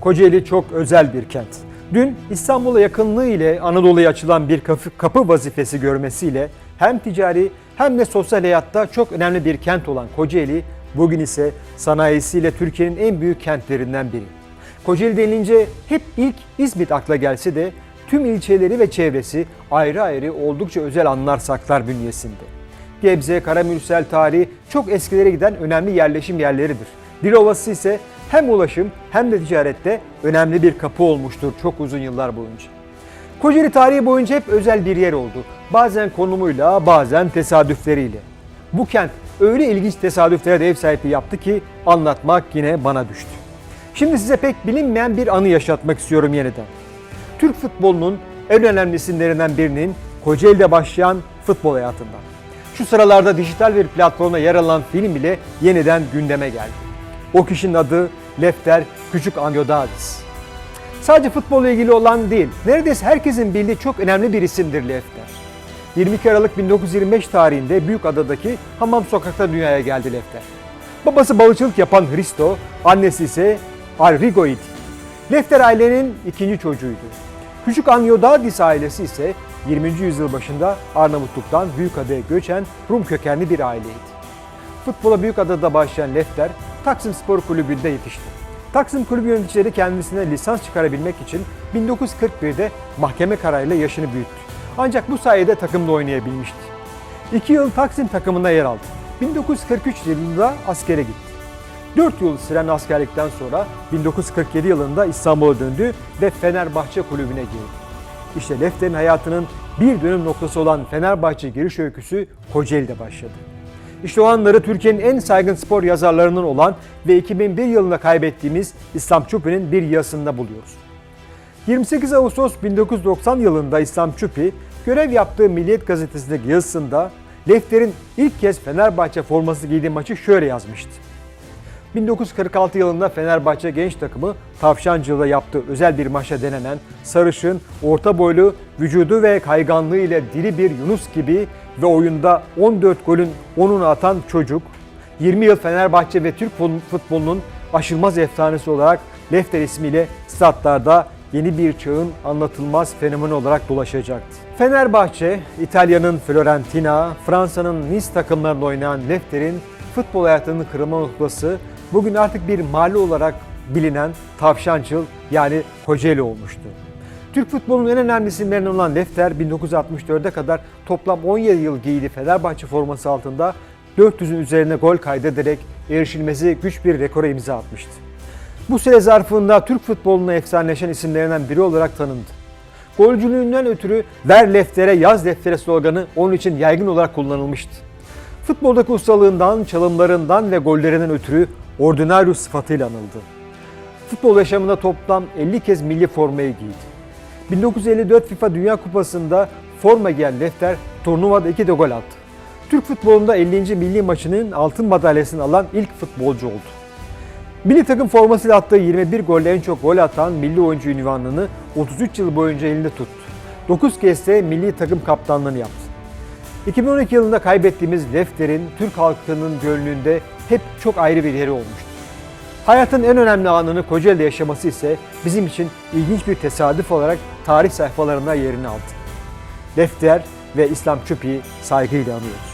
Kocaeli çok özel bir kent. Dün İstanbul'a yakınlığı ile Anadolu'ya açılan bir kapı, kapı vazifesi görmesiyle hem ticari hem de sosyal hayatta çok önemli bir kent olan Kocaeli bugün ise sanayisiyle Türkiye'nin en büyük kentlerinden biri. Kocaeli denilince hep ilk İzmit akla gelse de tüm ilçeleri ve çevresi ayrı ayrı oldukça özel anlar saklar bünyesinde. Gebze, Karamürsel tarihi çok eskilere giden önemli yerleşim yerleridir. Dilovası ise hem ulaşım hem de ticarette önemli bir kapı olmuştur çok uzun yıllar boyunca. Kocaeli tarihi boyunca hep özel bir yer oldu. Bazen konumuyla, bazen tesadüfleriyle. Bu kent öyle ilginç tesadüflere de ev sahipliği yaptı ki anlatmak yine bana düştü. Şimdi size pek bilinmeyen bir anı yaşatmak istiyorum yeniden. Türk futbolunun en önemli isimlerinden birinin Kocaeli'de başlayan futbol hayatından. Şu sıralarda dijital bir platformda yer alan film bile yeniden gündeme geldi. O kişinin adı Lefter Küçük Anyodadis. Sadece futbolla ilgili olan değil, neredeyse herkesin bildiği çok önemli bir isimdir Lefter. 22 Aralık 1925 tarihinde Büyükada'daki Hamam Sokak'ta dünyaya geldi Lefter. Babası balıkçılık yapan Hristo, annesi ise Arrigo'ydi. Lefter ailenin ikinci çocuğuydu. Küçük Anyodadis ailesi ise 20. yüzyıl başında Arnavutluk'tan Büyükada'ya göçen Rum kökenli bir aileydi. Futbola Büyükada'da başlayan Lefter, Taksim Spor Kulübü'nde yetişti. Taksim Kulübü yöneticileri kendisine lisans çıkarabilmek için 1941'de mahkeme kararıyla yaşını büyüttü. Ancak bu sayede takımda oynayabilmişti. İki yıl Taksim takımında yer aldı. 1943 yılında askere gitti. 4 yıl süren askerlikten sonra 1947 yılında İstanbul'a döndü ve Fenerbahçe kulübüne girdi. İşte Lefter'in hayatının bir dönüm noktası olan Fenerbahçe giriş öyküsü Kocaeli'de başladı. İşte o anları Türkiye'nin en saygın spor yazarlarından olan ve 2001 yılında kaybettiğimiz İslam Çupi'nin bir yazısında buluyoruz. 28 Ağustos 1990 yılında İslam Çupi görev yaptığı Milliyet Gazetesi'ndeki yazısında Lefter'in ilk kez Fenerbahçe forması giydiği maçı şöyle yazmıştı. 1946 yılında Fenerbahçe genç takımı Tavşancı'da yaptığı özel bir maçta denenen sarışın, orta boylu, vücudu ve kayganlığı ile diri bir Yunus gibi ve oyunda 14 golün 10'unu atan çocuk, 20 yıl Fenerbahçe ve Türk futbolunun aşılmaz efsanesi olarak Lefter ismiyle statlarda yeni bir çağın anlatılmaz fenomeni olarak dolaşacaktı. Fenerbahçe, İtalya'nın Fiorentina, Fransa'nın Nice takımlarında oynayan Lefter'in futbol hayatının kırılma noktası bugün artık bir mahalle olarak bilinen Tavşançıl yani Kocaeli olmuştu. Türk futbolunun en önemli isimlerinden olan Lefter 1964'e kadar toplam 17 yıl giydiği Fenerbahçe forması altında 400'ün üzerine gol kaydederek erişilmesi güç bir rekora imza atmıştı. Bu süre zarfında Türk futboluna efsaneleşen isimlerinden biri olarak tanındı. Golcülüğünden ötürü ver leftere yaz deftere sloganı onun için yaygın olarak kullanılmıştı. Futboldaki ustalığından, çalımlarından ve gollerinden ötürü ordinarius sıfatıyla anıldı. Futbol yaşamında toplam 50 kez milli formayı giydi. 1954 FIFA Dünya Kupası'nda forma giyen Lefter turnuvada 2 de gol attı. Türk futbolunda 50. milli maçının altın madalyasını alan ilk futbolcu oldu. Milli takım formasıyla attığı 21 golle en çok gol atan milli oyuncu ünvanını 33 yıl boyunca elinde tuttu. 9 kez de milli takım kaptanlığını yaptı. 2012 yılında kaybettiğimiz Lefter'in Türk halkının gönlünde hep çok ayrı bir yeri olmuştu. Hayatın en önemli anını Kocaeli'de yaşaması ise bizim için ilginç bir tesadüf olarak tarih sayfalarında yerini aldı. Lefter ve İslam Çupi'yi saygıyla anıyoruz.